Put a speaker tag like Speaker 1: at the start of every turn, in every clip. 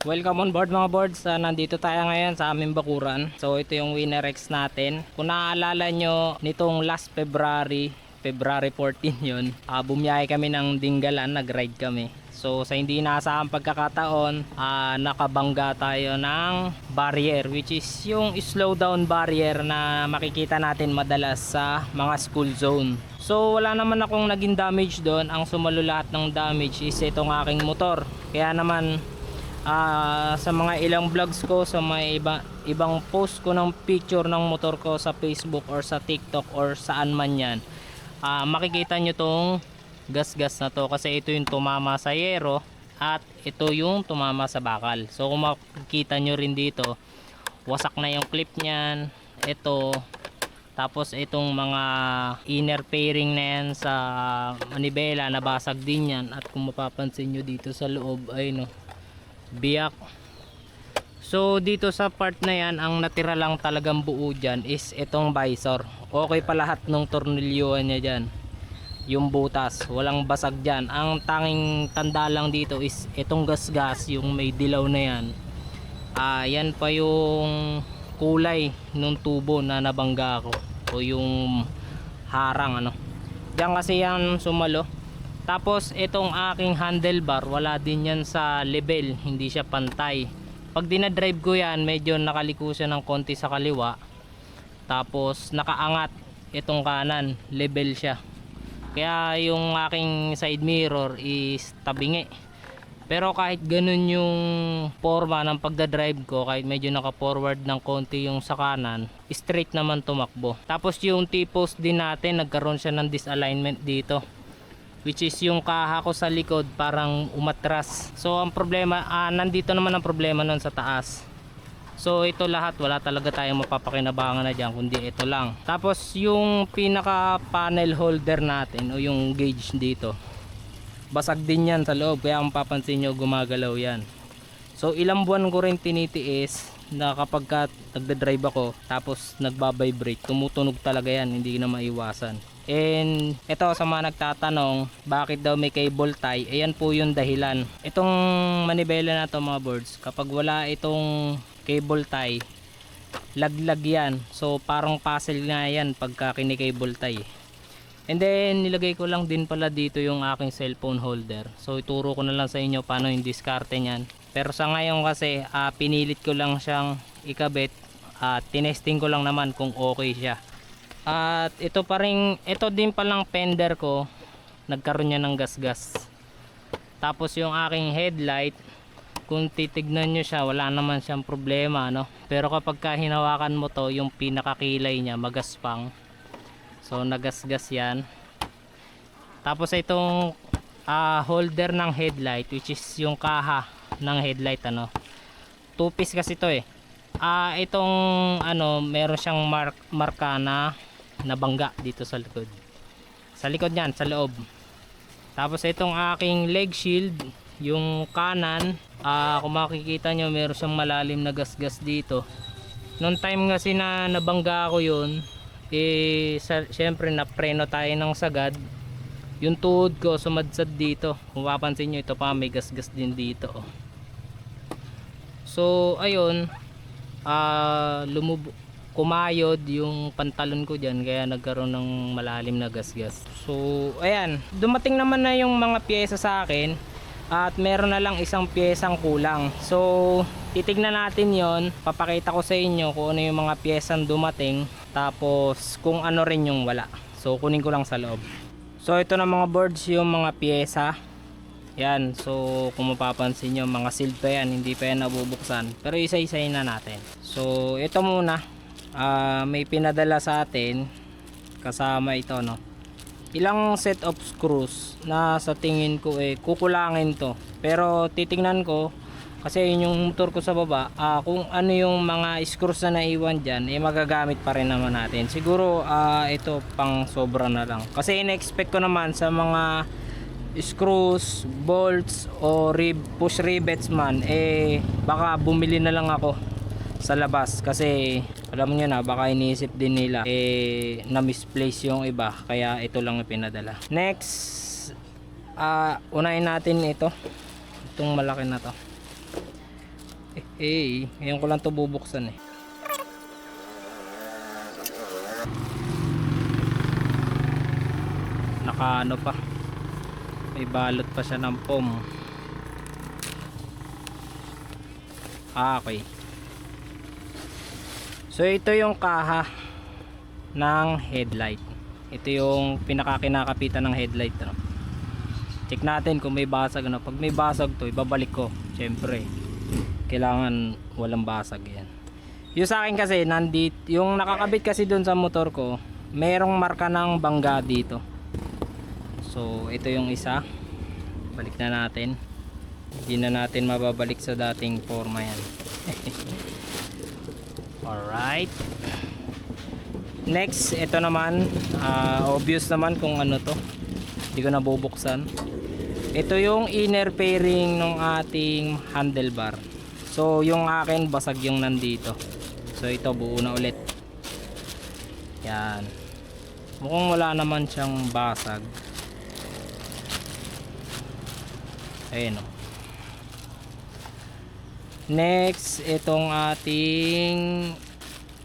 Speaker 1: Welcome on board mga boards. Ah, nandito tayo ngayon sa aming bakuran. So ito yung Winner X natin. Kung naaalala nyo nitong last February, February 14 yun, ah, bumiyahe kami ng Dinggalan, nag-ride kami. So sa hindi inaasahang pagkakataon, ah, nakabangga tayo ng barrier which is yung slow down barrier na makikita natin madalas sa mga school zone. So wala naman akong naging damage doon. Ang sumalo lahat ng damage is itong aking motor. Kaya naman ah, sa mga ilang vlogs ko, sa mga iba, ibang post ko ng picture ng motor ko sa Facebook or sa TikTok or saan man yan, ah, makikita nyo tong gas-gas na to kasi ito yung tumama sa yero at ito yung tumama sa bakal. So kung makikita nyo rin dito, wasak na yung clip niyan. Ito, tapos itong mga inner fairing na yan sa manibela, nabasag din yan. At kung mapapansin nyo dito sa loob, ay no, biyak. So dito sa part na yan, ang natira lang talagang buo dyan is itong visor. Okay pa lahat ng tornilyuhan niya dyan. Yung butas, walang basag dyan. Ang tanging tanda lang dito is itong gas-gas, yung may dilaw na yan. Ah, yan pa yung kulay nung tubo na nabangga ko o yung harang ano. Diyan kasi yan sumalo. Tapos itong aking handlebar, wala din yan sa level, hindi siya pantay. Pag dinadrive ko yan, medyo nakaliko siya ng konti sa kaliwa. Tapos nakaangat itong kanan, level siya. Kaya yung aking side mirror is tabingi. Pero kahit ganun yung forma ng pagdadrive ko, kahit medyo naka-forward ng konti yung sa kanan, straight naman tumakbo. Tapos yung T-post din natin, nagkaroon siya ng disalignment dito. Which is yung kaha ko sa likod parang umatras. So ang problema, ah, nandito naman ang problema nun sa taas. So ito lahat wala talaga tayong mapapakinabangan na dyan kundi ito lang. Tapos yung pinaka panel holder natin o yung gauge dito. Basag din yan sa loob kaya kung papansin nyo gumagalaw yan. So ilang buwan ko rin tinitiis na kapag ka nagda-drive ako tapos nagbabibrate tumutunog talaga yan hindi na maiwasan. And ito sa mga nagtatanong bakit daw may cable tie ayan po yung dahilan. Itong manibela na to mga boards kapag wala itong cable tie laglag yan. So parang puzzle nga yan pagka kini-cable tie. And then nilagay ko lang din pala dito yung aking cellphone holder. So ituro ko na lang sa inyo paano yung diskarte niyan. Pero sa ngayon kasi ah, pinilit ko lang siyang ikabit at tinesting ko lang naman kung okay siya. At ito pa rin, ito din palang fender ko nagkaroon niya ng gasgas. Tapos yung aking headlight kung titignan nyo siya wala naman siyang problema no pero kapag ka hinawakan mo to yung pinakakilay niya magaspang. So nagasgas yan. Tapos itong ah, holder ng headlight which is yung kaha ng headlight ano? Two piece kasi to eh. Ah itong ano meron siyang mark marka na nabangga dito sa likod. Sa likod niyan sa loob. Tapos itong aking leg shield yung kanan ah kung makikita nyo meron siyang malalim na gasgas dito. Nung time kasi na nabangga ako yun eh sa, syempre na preno tayo ng sagad. Yung tuhod ko sumadsad dito. Kung mapapansin nyo ito pa may gasgas din dito oh. so ayun ah lumub kumayod yung pantalon ko dyan kaya nagkaroon ng malalim na gasgas. So ayan dumating naman na yung mga pyesa sa akin at meron na lang isang piyesang kulang. So titignan natin yon papakita ko sa inyo kung ano yung mga piyesang dumating tapos kung ano rin yung wala. So kunin ko lang sa loob. So ito na mga boards yung mga piyesa yan so kung mapapansin nyo mga sealed pa yan hindi pa yan nabubuksan. Pero isa-isayin na natin. So ito muna ah, may pinadala sa atin kasama ito no? Ilang set of screws na sa tingin ko eh kukulangin to. Pero titingnan ko kasi yun yung motor ko sa baba ah, kung ano yung mga screws na naiwan dyan eh magagamit pa rin naman natin. Siguro ah, ito pang sobra na lang. Kasi in-expect ko naman sa mga screws, bolts o rib, push rivets man eh baka bumili na lang ako sa labas. Kasi alam niyo na baka iniisip din nila eh na misplace yung iba kaya ito lang pinadala next ah unahin natin ito itong malaki na to Eh, ngayon ko lang to bubuksan eh. Naka ano pa. May balot pa siya ng pom. Ah, okay. So ito yung kaha ng headlight. Ito yung pinakakinakapitan ng headlight. Ano? Check natin kung may basag. Ano? Pag may basag to, ibabalik ko. Siyempre, kailangan walang basag yan. Yung sa akin kasi, nandit, yung nakakabit kasi dun sa motor ko, merong marka ng bangga dito. So, ito yung isa. Balik na natin. Hindi na natin mababalik sa dating forma yan. Alright. Next, ito naman, ah, obvious naman kung ano to. Hindi ko nabubuksan. Ito yung inner fairing ng ating handlebar. So, yung akin basag yung nandito. So, ito buo na ulit. Yan. Mukhang wala naman siyang basag. Ayun o. Next, itong ating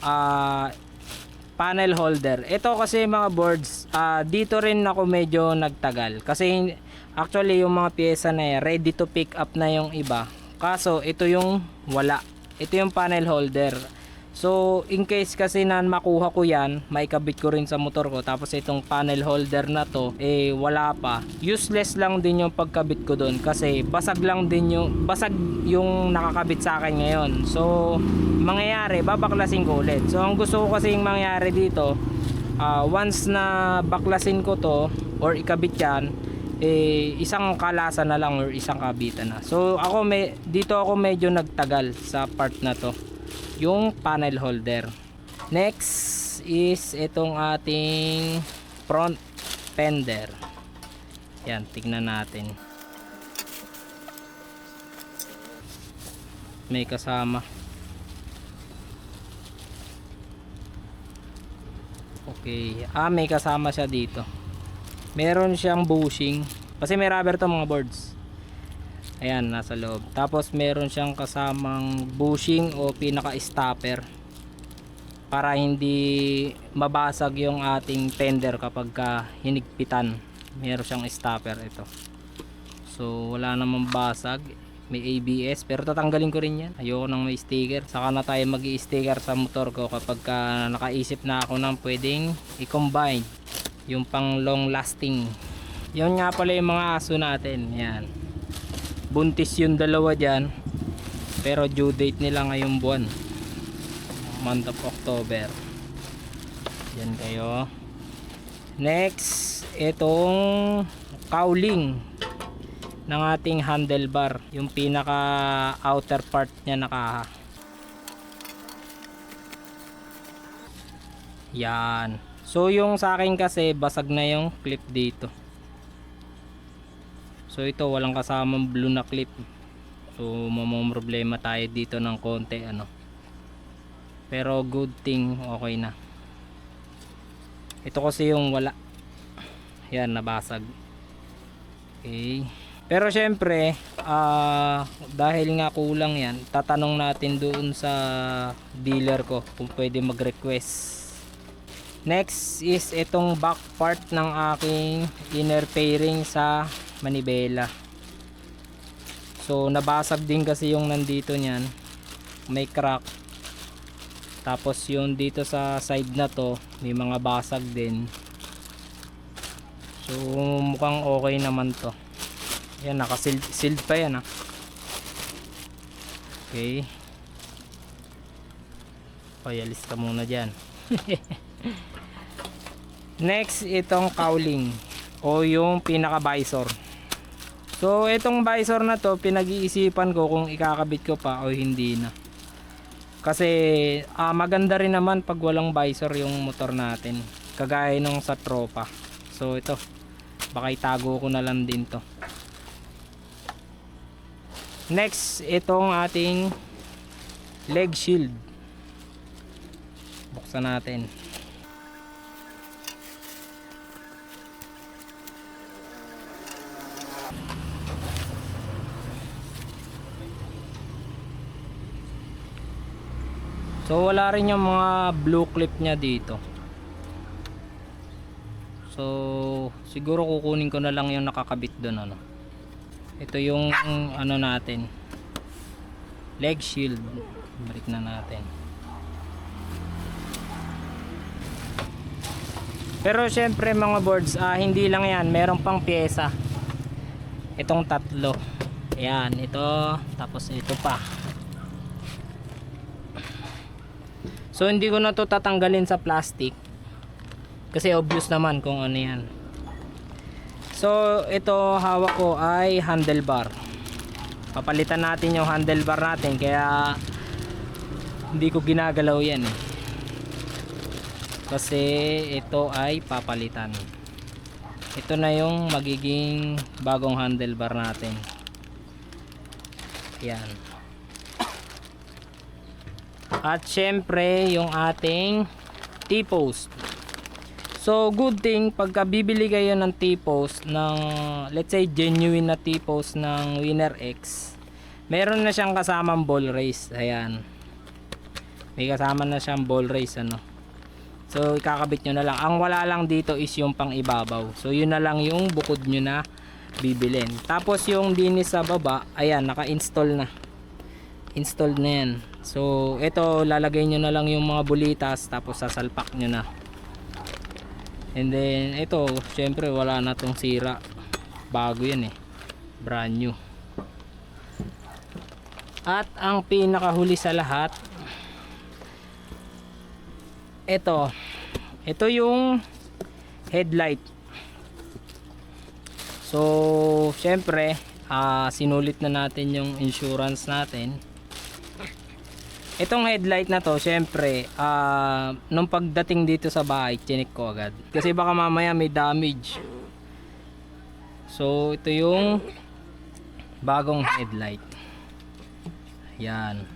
Speaker 1: ah panel holder. Ito kasi mga boards, ah, dito rin ako medyo nagtagal. Kasi actually yung mga pyesa na yan, ready to pick up na yung iba. Kaso ito yung wala. Ito yung panel holder. So in case kasi na makuha ko yan, maikabit ko rin sa motor ko. Tapos itong panel holder na to, eh wala pa. Useless lang din yung pagkabit ko doon. Kasi basag lang din yung, basag yung nakakabit sa akin ngayon. So mangyayari, babaklasin ko ulit. So ang gusto ko kasi yung mangyayari dito, ah, once na baklasin ko to, or ikabit yan, eh isang kalasan na lang or isang kabitan na. So ako may dito ako medyo nagtagal sa part na to. Yung panel holder. Next is itong ating front fender. Yan, tignan natin. May kasama. Okay. Ah, may kasama siya dito meron siyang bushing kasi may rubber to mga boards ayan nasa loob. Tapos meron siyang kasamang bushing o pinaka stopper para hindi mabasag yung ating tender kapag ka hinigpitan. Meron siyang stopper ito. So wala namang basag. May ABS pero tatanggalin ko rin yan. Ayoko nang may sticker. Saka na tayo mag sticker sa motor ko kapag ka nakaisip na ako ng pwedeng i-combine yung pang long lasting yun nga pala yung mga aso natin. Yan buntis yung dalawa dyan pero due date nila ngayong buwan. Month of October. Yan kayo. Next itong cowling ng ating handlebar yung pinaka outer part niya naka. Yan. So yung sa akin kasi basag na yung clip dito. So ito walang kasamang blue na clip. So problema tayo dito ng konti ano. Pero good thing okay na. Ito kasi yung wala. Yan nabasag. Okay. Pero syempre, ah dahil nga kulang yan, tatanong natin doon sa dealer ko kung pwede mag-request Next is itong back part ng aking inner fairing sa manibela. So nabasag din kasi yung nandito niyan. May crack. Tapos yung dito sa side na to, may mga basag din. So mukhang okay naman to. Yan naka-sealed sealed pa yan ah. Okay. Okay, alis ka muna dyan. Next, itong cowling o yung pinaka visor. So, itong visor na to, pinag-iisipan ko kung ikakabit ko pa o hindi na. Kasi ah, maganda rin naman pag walang visor yung motor natin. Kagaya nung sa tropa. So, ito. Baka itago ko na lang din to. Next, itong ating leg shield. Buksan natin. So wala rin yung mga blue clip niya dito. So siguro kukunin ko na lang yung nakakabit doon ano. Ito yung ano natin. Leg shield. Balik na natin. Pero syempre mga boards, ah, hindi lang yan, meron pang pyesa. Itong tatlo. Ayan, ito, tapos ito pa. So hindi ko na to tatanggalin sa plastic. Kasi obvious naman kung ano yan. So ito hawak ko ay handlebar. Papalitan natin yung handlebar natin kaya hindi ko ginagalaw yan eh. Kasi ito ay papalitan. Ito na yung magiging bagong handlebar natin. Yan. At syempre yung ating T-post. So good thing pagka bibili kayo ng T-post ng let's say genuine na T-post ng Winner X. Meron na siyang kasamang ball race. Ayan. May kasama na siyang ball race ano. So ikakabit nyo na lang. Ang wala lang dito is yung pang ibabaw. So yun na lang yung bukod nyo na bibilin. Tapos yung dinis sa baba, ayan naka-install na. Installed na yan. So ito lalagay nyo na lang yung mga bulitas tapos sasalpak nyo na. And then ito, syempre wala na tong sira. Bago yan eh. Brand new. At ang pinakahuli sa lahat, ito. Ito yung headlight. So, syempre, ah, sinulit na natin yung insurance natin. Itong headlight na to, syempre, ah, nung pagdating dito sa bahay, chinik ko agad. Kasi baka mamaya may damage. So, ito yung bagong headlight. Yan.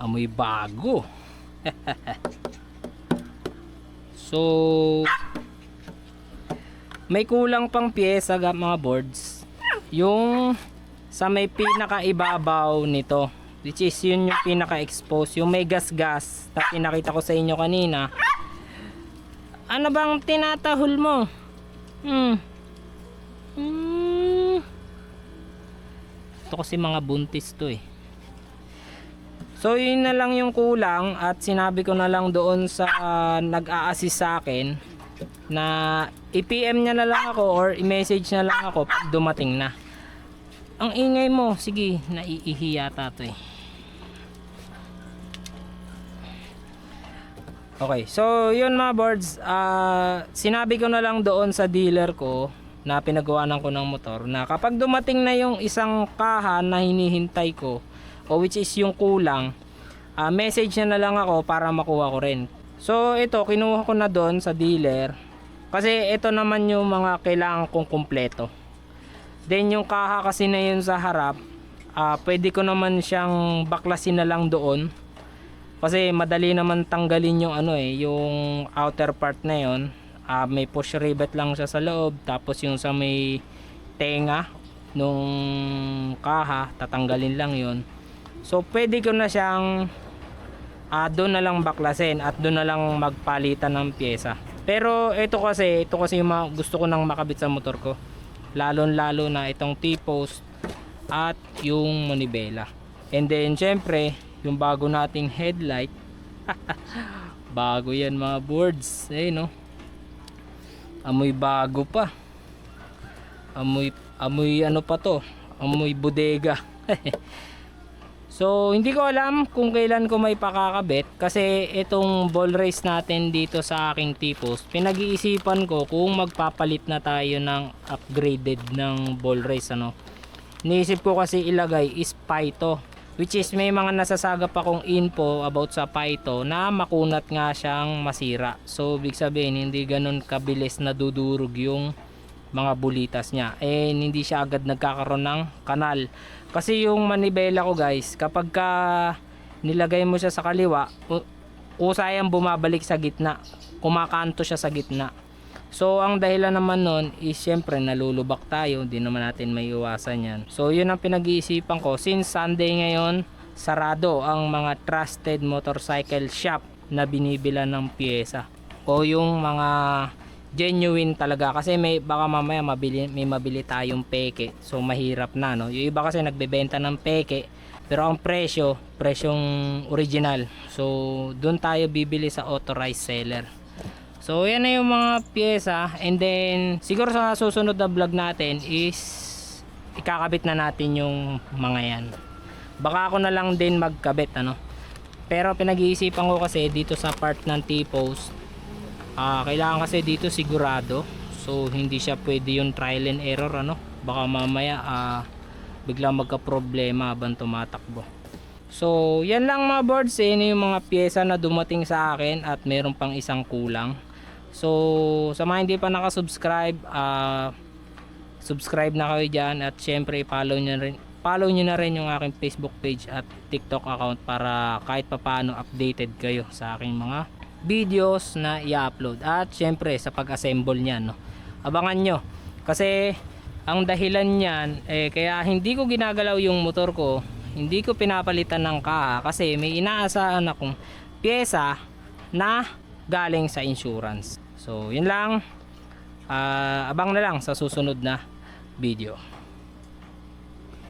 Speaker 1: Amoy bago. so, may kulang pang pyesa ga mga boards. Yung sa may pinakaibabaw nito which is yun yung pinaka-expose yung may gas-gas na pinakita ko sa inyo kanina. Ano bang tinatahol mo? Hmm. Hmm. Ito kasi mga buntis to eh. So yun na lang yung kulang at sinabi ko na lang doon sa ah, nag-a-assist sa akin na i-PM niya na lang ako or i-message na lang ako pag dumating na ang ingay mo, sige, naiihi yata to eh. Okay, so yun mga boards, ah, sinabi ko na lang doon sa dealer ko na pinagawanan ko ng motor na kapag dumating na yung isang kaha na hinihintay ko o which is yung kulang, ah, message na na lang ako para makuha ko rin. So ito, kinuha ko na doon sa dealer kasi ito naman yung mga kailangan kong kumpleto. Then yung kaha kasi na yun sa harap, ah pwede ko naman siyang baklasin na lang doon. Kasi madali naman tanggalin yung ano eh, yung outer part na yun. Ah, may push rivet lang siya sa loob, tapos yung sa may tenga nung kaha, tatanggalin lang yun. So pwede ko na siyang ah doon na lang baklasin at doon na lang magpalitan ng pyesa. Pero ito kasi, ito kasi yung gusto ko nang makabit sa motor ko lalong lalo na itong T-post at yung manibela and then syempre yung bago nating headlight bago yan mga boards. Eh no? Amoy bago pa. Amoy amoy ano pa to? Amoy bodega So, hindi ko alam kung kailan ko may pakakabit kasi itong ball race natin dito sa aking T-post, pinag-iisipan ko kung magpapalit na tayo ng upgraded ng ball race ano. Niisip ko kasi ilagay is Pyto which is may mga nasasagap akong info about sa Pyto na makunat nga siyang masira. So, big sabihin hindi ganun kabilis na dudurog yung mga bulitas niya. Eh, hindi siya agad nagkakaroon ng kanal. Kasi yung manibela ko guys, kapag ka nilagay mo siya sa kaliwa, u- usayang bumabalik sa gitna. Kumakanto siya sa gitna. So, ang dahilan naman nun is syempre nalulubak tayo. Hindi naman natin may iwasan yan. So, yun ang pinag-iisipan ko. Since Sunday ngayon, sarado ang mga trusted motorcycle shop na binibila ng pyesa o yung mga genuine talaga. Kasi may baka mamaya mabili may mabili tayong peke. So mahirap na no? Yung iba kasi nagbebenta ng peke pero ang presyo presyong original. So doon tayo bibili sa authorized seller. So yan na yung mga pyesa. And then siguro sa susunod na vlog natin is ikakabit na natin yung mga yan. Baka ako na lang din magkabit ano. Pero pinag-iisipan ko kasi dito sa part ng T-post ah, kailangan kasi dito sigurado. So hindi siya pwede yung trial and error ano. Baka mamaya ah, biglang magka-problema habang tumatakbo. So, yan lang mga boards, eh, yun yung mga pyesa na dumating sa akin at meron pang isang kulang. So, sa mga hindi pa nakasubscribe, ah subscribe na kayo dyan at syempre follow nyo rin follow nyo na rin yung aking Facebook page at TikTok account para kahit papaano updated kayo sa aking mga videos na i-upload at syempre sa pag-assemble niyan no. Abangan nyo kasi ang dahilan niyan eh kaya hindi ko ginagalaw yung motor ko hindi ko pinapalitan ng kaha kasi may inaasahan akong pyesa na galing sa insurance. So, yun lang. Ah, abang na lang sa susunod na video.